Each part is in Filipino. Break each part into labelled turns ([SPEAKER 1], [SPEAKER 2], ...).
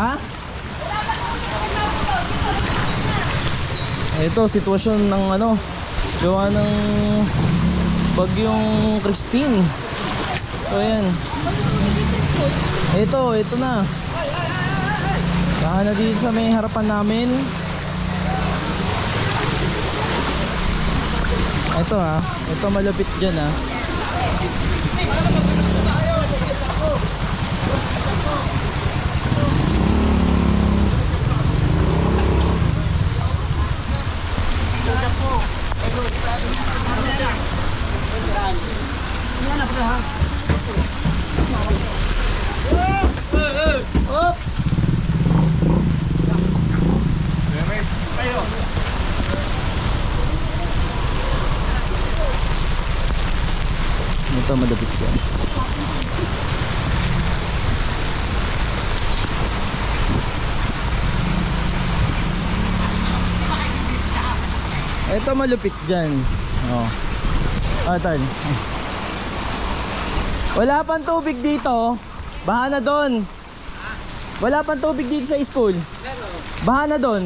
[SPEAKER 1] Ha? Ito, sitwasyon ng ano, gawa ng bagyong Christine. So, ayan. Ito, ito na. Baka na dito sa may harapan namin. Ito ha, ito malapit dyan ha. Ito malapit yan. Ito malupit dyan. Oh. Ah, tal. Wala pang tubig dito. Baha na doon. Wala pang tubig dito sa school. Baha na doon.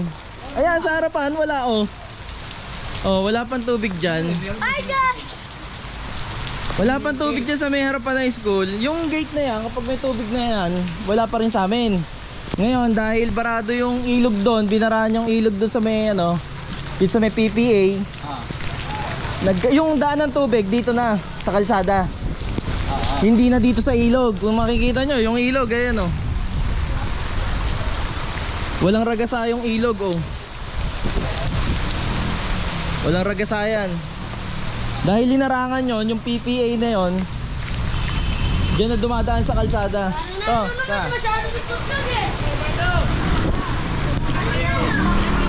[SPEAKER 1] Ayan, sa harapan, wala oh. Oh, wala pang tubig dyan.
[SPEAKER 2] Hi guys!
[SPEAKER 1] Wala pang tubig dyan sa may harapan ng school. Yung gate na yan, kapag may tubig na yan, wala pa rin sa amin. Ngayon, dahil barado yung ilog doon, binaraan yung ilog doon sa may ano, dito sa may PPA. Nag, yung daan ng tubig dito na, sa kalsada. Hindi na dito sa ilog. Kung makikita nyo, yung ilog, ayan oh. Walang ragasa yung ilog oh. Walang ragasayan. Dahil linarangan yon yung PPA na yon Diyan na dumadaan sa kalsada. Oh, ta.
[SPEAKER 2] Masyado si Tutok eh!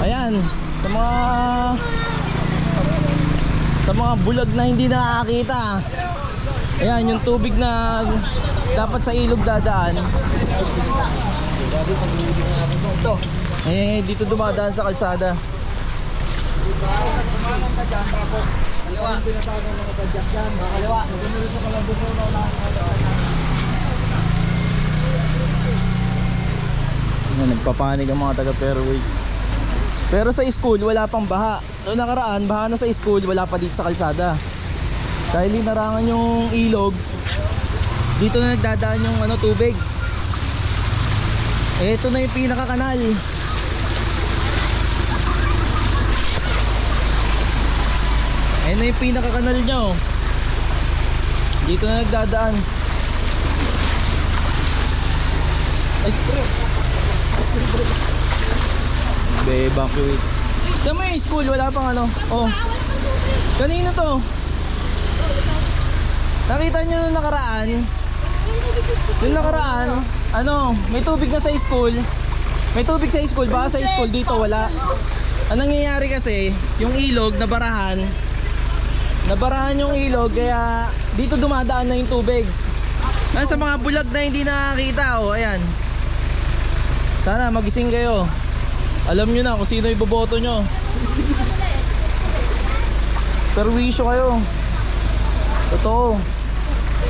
[SPEAKER 1] Ayan, sa mga sa mga bulag na hindi nakakita. Ayan, yung tubig na dapat sa ilog dadaan. Ito. Eh, dito dumadaan sa kalsada. Ayan, nagpapanig ang mga taga Fairway. Pero sa school, wala pang baha. Noong nakaraan, baha na sa school, wala pa dito sa kalsada. Dahil linarangan yung ilog, dito na nagdadaan yung ano, tubig. Ito na yung pinakakanal. Ayan na yung pinakakanal nyo. Dito na nagdadaan. Ay, pre. Be-evacuate. Tama yung school, wala pang ano. Oh. Kanino to? Nakita nyo nung nakaraan? Yung nakaraan, ano, may tubig na sa school. May tubig sa school, baka sa school dito wala. Ang nangyayari kasi, yung ilog nabarahan. Nabarahan yung ilog kaya dito dumadaan na yung tubig. Ah, mga bulag na hindi nakakita, oh, ayan. Sana magising kayo. Alam nyo na kung sino iboboto nyo. Perwisyo kayo. Totoo.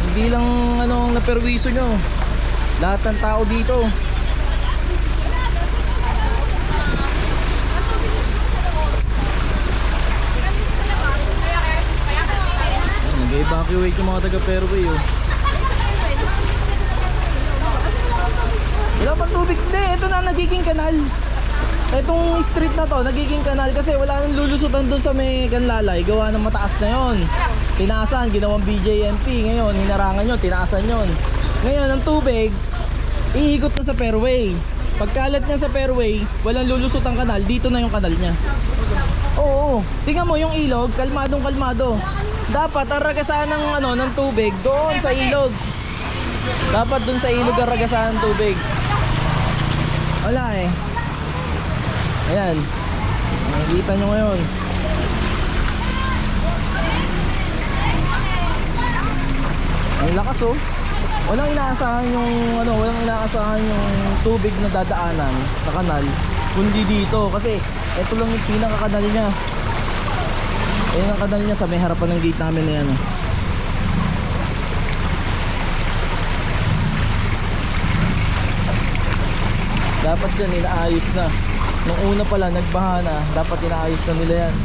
[SPEAKER 1] Hindi lang ano na perwisyo nyo. Lahat ng tao dito. Nag-evacuate yung mga taga Fairway oh. Wala pang tubig. Hindi, ito na nagiging kanal. Itong street na to, nagiging kanal kasi wala nang lulusutan doon sa may kanlalay. Gawa ng mataas na yon. Tinaasan, ginawang BJMP. Ngayon, hinarangan yun, tinaasan yon. Ngayon, ang tubig, iikot na sa fairway. Pagkalat niya sa fairway, walang lulusot ang kanal, dito na yung kanal niya. Oo, tingnan mo yung ilog, kalmadong kalmado. Dapat ang ragasan ng ano ng tubig doon sa ilog. Dapat doon sa ilog ang ragasan ng tubig. Wala eh. Ayan. Nakikita nyo ngayon. Lakas oh. Walang inaasahan yung ano, walang inaasahan yung tubig na dadaanan sa kanal kundi dito kasi ito lang yung pinakakanal niya. Ayun ang kanal niya sa may harapan ng gate namin na yan. oh. Dapat yan inaayos na. Nung una pala nagbaha na, dapat inaayos na nila yan.